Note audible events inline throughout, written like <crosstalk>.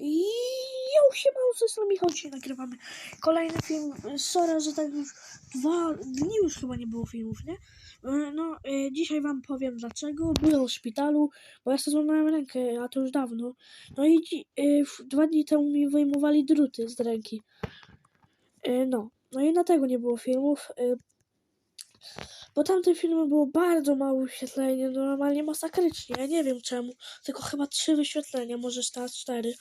I ja się mało ze strony Michał, nagrywamy kolejny film. Sorry, że tak już dwa dni już chyba nie było filmów, nie? E, No, e, dzisiaj wam powiem dlaczego. Byłem w szpitalu, bo ja sobie złamałem rękę, a to już dawno. No i dzi- e, dwa dni temu mi wyjmowali druty z ręki. No, no i dlatego nie było filmów. Bo tamte filmy było bardzo mało wyświetlenia, normalnie masakrycznie. Ja nie wiem czemu. Tylko chyba trzy wyświetlenia, może teraz cztery.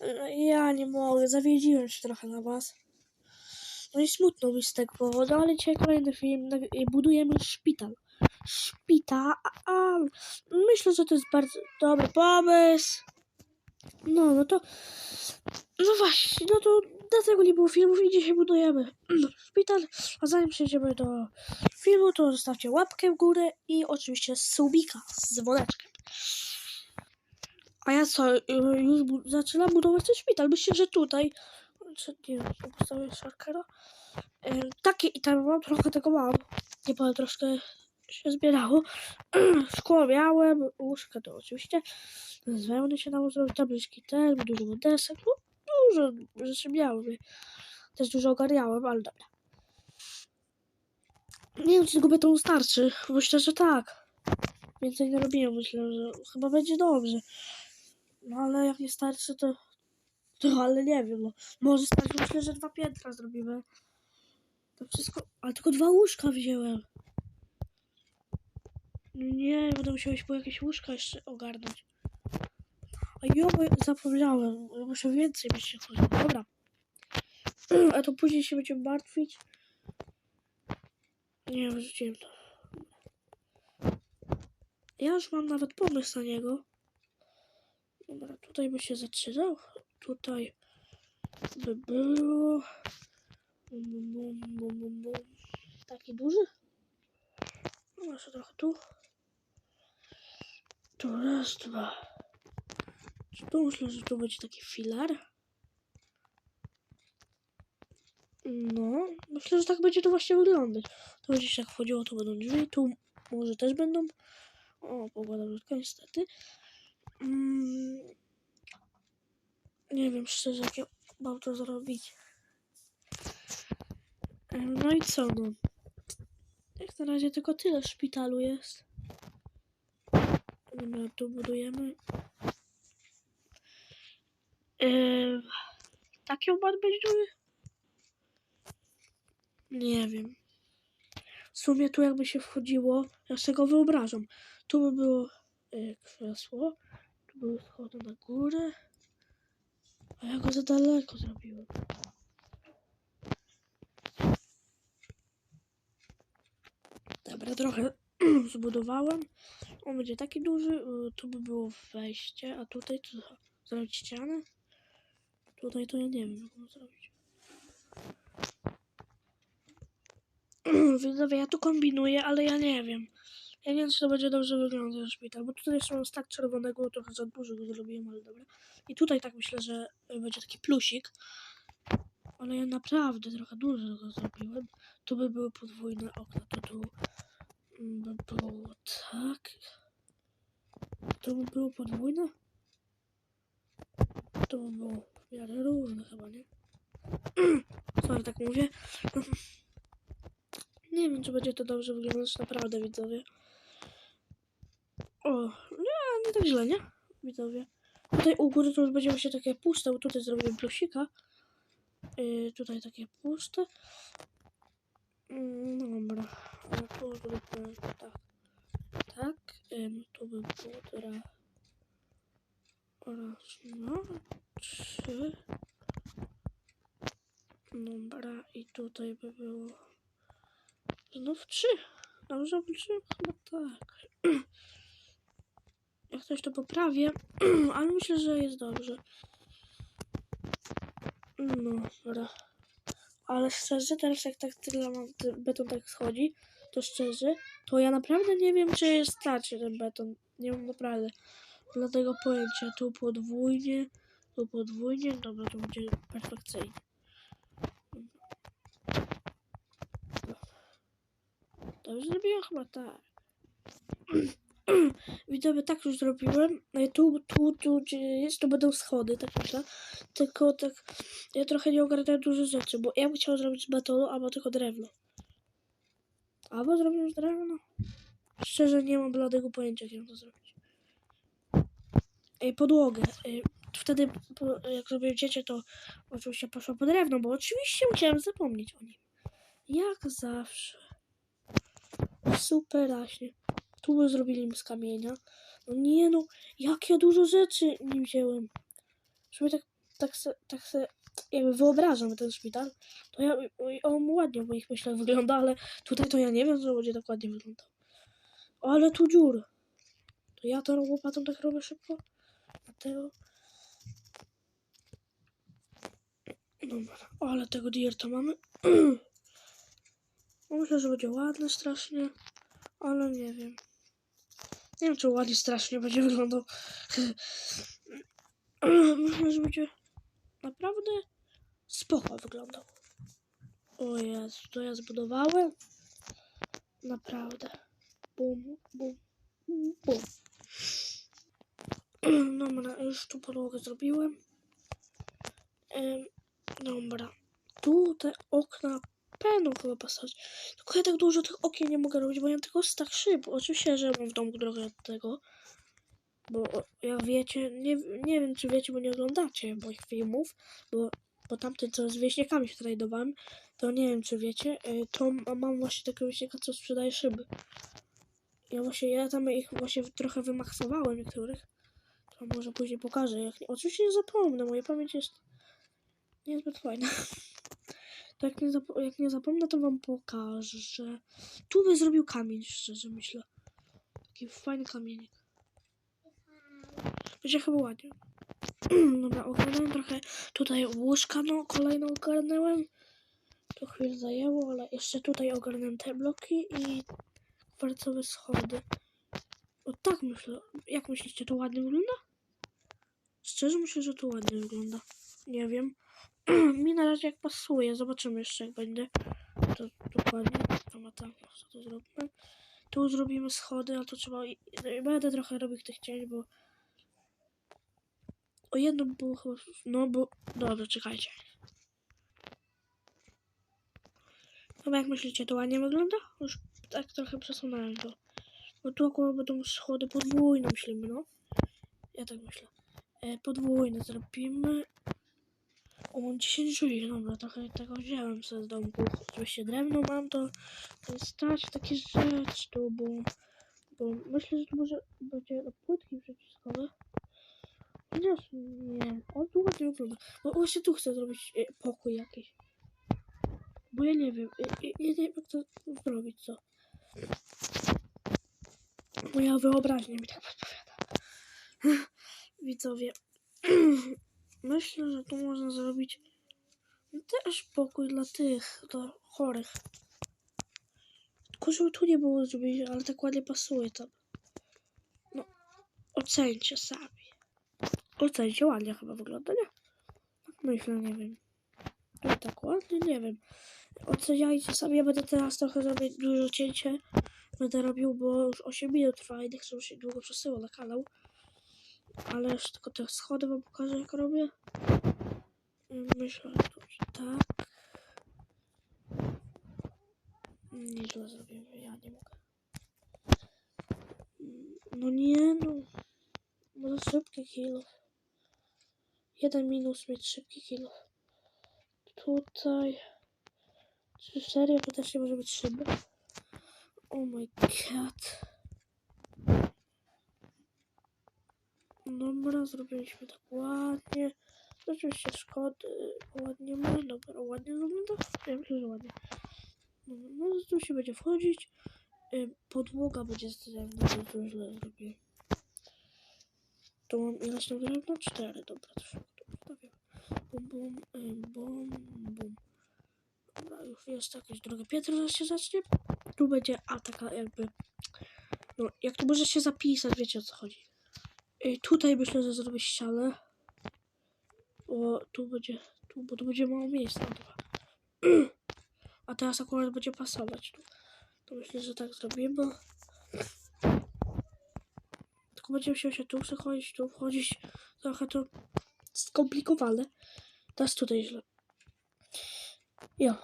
E, Ja nie mogę, zawiedziłem się trochę na was. No i smutno mi z tego powodu, ale dzisiaj kolejny film. Budujemy szpital. Szpital. Myślę, że to jest bardzo dobry pomysł. No, no to. No właśnie, no to dlatego nie było filmów i dzisiaj budujemy <clears throat> szpital. A zanim przejdziemy do filmu, to zostawcie łapkę w górę i oczywiście subika z dzwoneczkiem. A ja co, y, już bu- zaczynam budować ten szpital. Myślę, że tutaj. Czy nie wiem, postawię szarkera. Ym, Takie i tam mam, trochę tego mam. Nie powiem, troszkę się zbierało. <clears throat> Szkło miałem, to oczywiście. Z wełny się dało zrobić, tabliczki też, dużo desek. No, dużo rzeczy miałem. Też dużo ogarniałem, ale dobra. Nie wiem, czy tego betonu starczy. Myślę, że tak. Więcej nie robiłem, myślę, że chyba będzie dobrze. No ale jak nie starczy, to... To ale nie wiem, no. Może starczy, myślę, że dwa piętra zrobimy. To wszystko... Ale tylko dwa łóżka wziąłem. Nie, będę musiał iść po jakieś łóżka jeszcze ogarnąć. A ja bo- zapomniałem. Muszę więcej mieć się chodzi. Dobra. <clears throat> A to później się będziemy martwić. Nie, wyrzuciłem to. Ja już mam nawet pomysł na niego. Dobra, tutaj by się zatrzymał. Tutaj by było. Bum, bum, bum, bum. Taki duży. No, Może trochę tu. Tu raz, dwa. Tu myślę, że tu będzie taki filar? No, myślę, że tak będzie to właśnie wyglądać. To będzie się tak wchodziło, tu będą drzwi, tu może też będą. O, pogoda brzydka, niestety. Mm, nie wiem szczerze, jak ja mam to zrobić. No i co, no? Jak na razie tylko tyle w szpitalu jest. Dobra, tu budujemy. Eee, taki obat być duży? Nie wiem. W sumie tu jakby się wchodziło, ja sobie go wyobrażam. Tu by było e, krzesło, tu były schody na górę, a ja go za daleko zrobiłem. Dobra, trochę <clears throat> zbudowałem. On będzie taki duży, y, tu by było wejście, a tutaj co? Zrobić ścianę? Tutaj to ja nie wiem, jak mam zrobić. <clears throat> Widzowie, ja tu kombinuję, ale ja nie wiem. Ja nie wiem, czy to będzie dobrze wyglądać szpital, bo tutaj jeszcze mam stak czerwonego, trochę za dużo go zrobiłem, ale dobra. I tutaj tak myślę, że będzie taki plusik. Ale ja naprawdę trochę dużo go zrobiłem. Tu by były podwójne okna, to tu by było tak. To by było podwójne? To by było w miarę chyba, nie? <clears throat> Sorry, tak mówię. <clears throat> Nie wiem, czy będzie to dobrze wyglądać, naprawdę, widzowie. O, nie, nie tak źle, nie? Widzowie. Tutaj u góry to już będzie właśnie takie puste, bo tutaj zrobię plusika. Yy, tutaj takie puste. Mm, dobra. A tu zróbmy tak. Tak. Ym, tu by było teraz. Raz, dwa, trzy. Dobra, i tutaj by było. Znów trzy. Dobrze obliczyłem? Chyba tak. <clears throat> Jak coś to poprawię, <clears throat> ale myślę, że jest dobrze. No, dobra. Ale szczerze, teraz jak tak tyle beton tak schodzi, to szczerze, to ja naprawdę nie wiem, czy starczy ten beton. Nie mam naprawdę. Dlatego pojęcia tu podwójnie, tu podwójnie, dobra, to będzie perfekcyjnie. Dobrze zrobiłem chyba tak. <clears throat> Widzowie, tak już zrobiłem. E, Tu, tu, tu, gdzie jest, tu będą schody, tak myślę. Tylko tak, ja trochę nie ogarniam dużo rzeczy, bo ja bym chciał zrobić z betonu, albo tylko drewno. Albo zrobię z drewno. Szczerze nie mam bladego pojęcia, jak to zrobić. Ej, podłogę. Ej, wtedy, jak zrobiłem dziecię, to oczywiście poszło po drewno, bo oczywiście musiałem zapomnieć o nim. Jak zawsze. Super raśnie. Tu by zrobili im z kamienia. No nie no, jak ja dużo rzeczy nie wziąłem. Żeby tak, tak se, tak se, jakby wyobrażam ten szpital, to ja, on ładnie w moich myślach wygląda, ale tutaj to ja nie wiem, że będzie tak ładnie wyglądał. Ale tu dziur. To ja to łopatą tak robię szybko. A tego... Dobra, ale tego dirta mamy. <clears throat> No Myślę, że będzie ładne strasznie, ale nie wiem. Nie wiem, czy ładnie strasznie będzie wyglądał. <clears throat> Myślę, że będzie naprawdę spoko wyglądał. O Jezu, to ja zbudowałem. Naprawdę. Bum, bum, bum. <clears throat> Dobra, już tu podłogę zrobiłem. Ym, dobra. Tu te okna będą chyba pasować. Tylko ja tak dużo tych okien nie mogę robić, bo ja mam tylko tak szyb. Oczywiście, że mam w domu trochę od tego. Bo jak wiecie, nie, nie wiem czy wiecie, bo nie oglądacie moich filmów, bo, bo tamten co z wieśniakami się trajdowałem, to nie wiem czy wiecie, y, to mam właśnie takiego wieśniaka, co sprzedaje szyby. Ja właśnie, ja tam ich właśnie trochę wymaksowałem niektórych. To może później pokażę. Jak oczywiście nie zapomnę, moja pamięć jest niezbyt fajna. <laughs> To jak nie, jak nie zapomnę, to wam pokażę. Tu by zrobił kamień, szczerze myślę. Taki fajny kamienik. Będzie chyba ładnie. <clears throat> Dobra, ogarnąłem trochę tutaj łóżka, no kolejną ogarnąłem. To chwilę zajęło, ale jeszcze tutaj ogarnąłem te bloki i kwarcowe schody. O tak myślę. Jak myślicie, to ładnie wygląda? Szczerze myślę, że to ładnie wygląda. Nie wiem. <clears throat> Mi na razie jak pasuje. Zobaczymy jeszcze jak będzie. To dokładnie. Dobra, tak, co to zrobimy. Tu zrobimy schody, ale to trzeba... i Będę trochę robił tych cięć, bo... O jedno było chyba... No bo... Dobra, czekajcie. Chyba jak myślicie, to ładnie wygląda? Już tak trochę przesunąłem to. Bo tu akurat będą schody podwójne, myślimy, no. Ja tak myślę. E, podwójne zrobimy. O, mam 10 drzwi, dobra, trochę tego wziąłem sobie z domku. Oczywiście drewno mam, to, to stać takie rzeczy tu, bo, bo myślę, że to może będzie na płytki przyciskowe. Chociaż nie, o tu ładnie wygląda. Bo właśnie tu chcę zrobić e, pokój jakiś. Bo ja nie wiem, e, e, nie wiem jak to zrobić, co. Moja wyobraźnia mi tak podpowiada. Widzowie, <clears throat> myślę, że tu można zrobić też pokój dla tych, dla chorych. Tylko żeby tu nie było zrobić, ale tak ładnie pasuje tam. No, ocencie sami. Ocencie ładnie chyba wygląda, nie? Myślę, nie wiem. No tak ładnie, nie wiem. Oceniajcie sami, ja będę teraz trochę zrobić dużo cięcie. Będę robił, bo już 8 minut trwa i nie chcę, się długo przesyło na kanał. Ale już tylko te schody wam pokażę, jak robię. Myślę, że to tak. Nieźle zrobiłem, ja nie mogę. No nie no. Może szybki kilo. Jeden minus mieć szybki kilo. Tutaj. Czy serio to też nie może być szyby? Oh my god. Dobra, zrobiliśmy tak ładnie. Oczywiście szkody ładnie ma. Dobra, ładnie wygląda. Ja myślę, że ładnie. No tu się będzie wchodzić. Y, Podłoga będzie z drewna, to źle zrobiłem. To mam ileś tam drewna? Cztery, dobra, to szybko to. Bum, bum, y, bum, bum. Dobra, już jest jakieś drugie piętro, zaraz się zacznie. Tu będzie, a taka jakby... No, jak tu może się zapisać, wiecie o co chodzi. Y, tutaj myślę, że zrobię ścianę. Bo tu będzie, tu, bo tu będzie mało miejsca. <clears throat> A teraz akurat będzie pasować. To myślę, że tak zrobimy. tylko będziemy musiał się tu przechodzić, tu wchodzić. Trochę to skomplikowane. Teraz tutaj źle. Jo.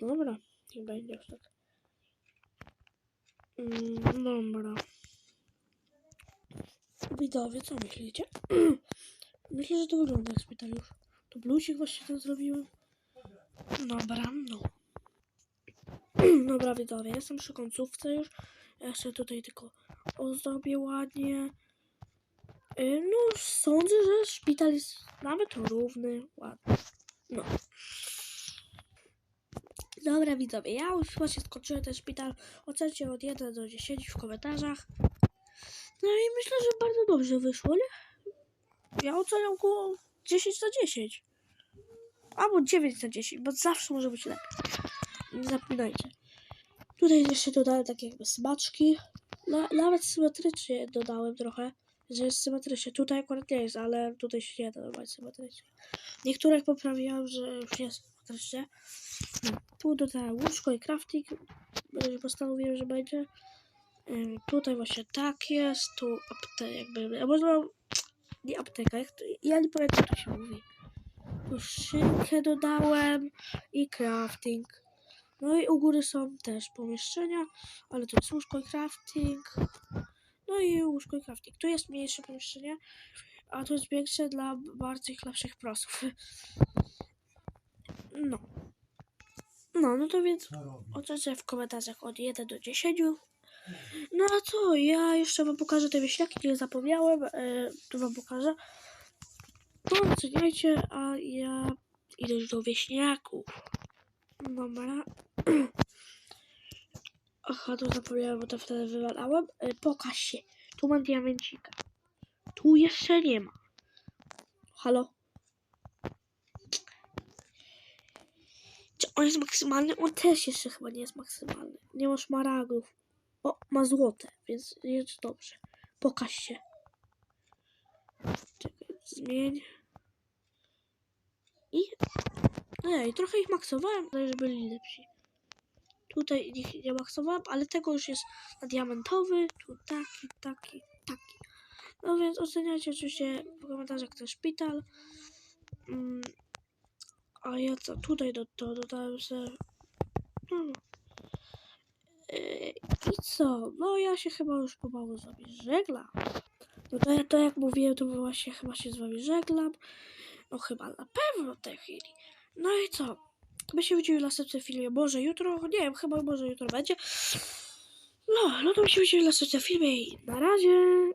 Dobra, nie będzie już tak. Mm, dobra. Widzowie, co myślicie? <clears throat> Myślę, że to wygląda jak szpital już. To blusik właśnie tam zrobiłem. Dobra, no. <clears throat> Dobra, widzowie, jestem przy końcówce już. Jeszcze tutaj tylko ozdobię ładnie. Y, No, sądzę, że szpital jest nawet równy, ładny. No. Dobra, widzowie, ja już właśnie skończyłem ten szpital. Ocencie od 1 do 10 w komentarzach. No i myślę, że bardzo dobrze wyszło, nie? Ja oceniam go 10 na 10. Albo 9 na 10, bo zawsze może być lepiej. Nie zapominajcie. Tutaj jeszcze dodałem takie jakby smaczki. Na, nawet symetrycznie dodałem trochę, że jest symetrycznie. Tutaj akurat nie jest, ale tutaj się nie da dodawać symetrycznie. Niektórych poprawiłem, że już jest symetrycznie. Tu dodałem łóżko i crafting. Postanowiłem, że będzie. Tutaj właśnie tak jest. Tu apteka, jakby. Ja można. Nie apteka, jak to, ja nie jak to się mówi. Tu szynkę dodałem i crafting. No i u góry są też pomieszczenia, ale to jest łóżko i crafting. No i łóżko i crafting. Tu jest mniejsze pomieszczenie, a tu jest większe dla bardziej lepszych prosów. No. No, no to więc ocencie w komentarzach od 1 do 10. No a co, ja jeszcze wam pokażę te wieśniaki, nie zapomniałem, e, tu wam pokażę. To oceniajcie, a ja idę już do wieśniaków. Dobra. <clears throat> Aha, to zapomniałem, bo to wtedy wywalałem. E, Pokaż się. Tu mam diamencika. Tu jeszcze nie ma. Halo? Czy on jest maksymalny? On też jeszcze chyba nie jest maksymalny. Nie ma szmaragów. O, ma złote, więc jest dobrze. Pokaż się. Czekaj, zmień. I... Ej, trochę ich maksowałem, żeby byli lepsi. Tutaj ich nie maksowałem, ale tego już jest na diamentowy. Tu taki, taki, taki. No więc oceniajcie oczywiście w komentarzach ten szpital. Mm, a ja co tutaj do, to dodałem sobie. No, no. Co? No ja się chyba już pomału z wami żeglam. No to, to jak mówiłem, to właśnie chyba się z wami żeglam. No chyba na pewno w tej chwili. No i co? My się widzimy w następnym filmie. Może jutro? Nie wiem, chyba może jutro będzie. No, no to my się widzimy w następnym filmie i na razie.